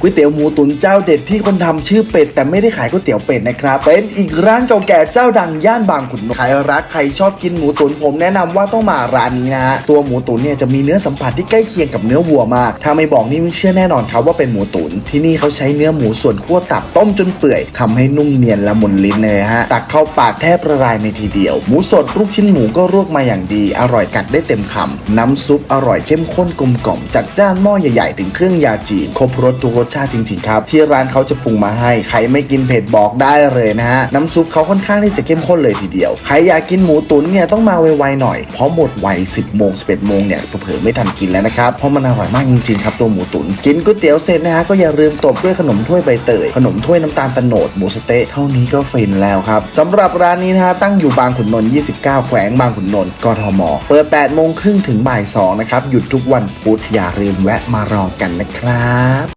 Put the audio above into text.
ก๋วยเตี๋ยวหมูตุ๋นเจ้าเด็ดที่คนทำชื่อเป็ด แต่ไม่ได้ขายก๋วยเตี๋ยวเป็ดนะครับ เป็นอีกร้านเก่าแก่เจ้าดังย่านบางขุนนนท์ใครรักใครชอบกินหมูตุ๋นผมแนะนำว่าต้องมาร้านนี้นะตัวหมูตุ๋นเนี่ยจะมีเนื้อสัมผัสที่ใกล้เคียงกับเนื้อวัวมาก ถ้าไม่บอกนี่ไม่เชื่อแน่นอนครับว่าเป็นหมูตุ๋นที่นี่เขาใช้เนื้อหมูส่วนคั่วตับต้มจนเปื่อยทำให้นุ่มเนียนละมุนลิ้นเลยฮะตักเข้าปากแทบละลายในทีเดียว หมูสดลูกชิ้นหมูก็ลวกมาอย่างดี อร่อยกัดได้เต็มคำน้ำซุปอร่อยเข้มข้นกลมกล่อมจัดจ้านหม้อใหญ่ๆถึงเครื่องยาจีนครบรสทุกรสชาติจริงๆครับ ที่ร้านเขาจะปรุงมาให้ ใครไม่กินเผ็ดบอกได้เลยนะฮะ น้ำซุปเขาค่อนข้างที่จะเข้มข้นเลยทีเดียว ใครอยากกินหมูตุ๋นเนี่ยต้องมาไวๆหน่อย เพราะหมดไว 10โมง11โมงเนี่ยเผลอไม่ทันกินแล้วนะครับ เพราะมันอร่อยมากจริงๆครับตัวหมูตุ๋นกินก๋วยเตี๋ยวเสร็จนะฮะก็อย่าลืมตบด้วยขนมถ้วยใบเตย ขนมถ้วยน้ำตาลตะโนดหมูสเต๊ะเท่านี้ก็ฟินแล้วครับสำหรับร้านนี้นะฮะตั้งอยู่บางขุนนนท์ 29 แขวงบางขุนนนท์ กทม เปิด 8 โมงครึ่งถึงบ่าย 2 นะครับ หยุดทุกวันพุธ อย่าลืมแวะมารอกันนะครับ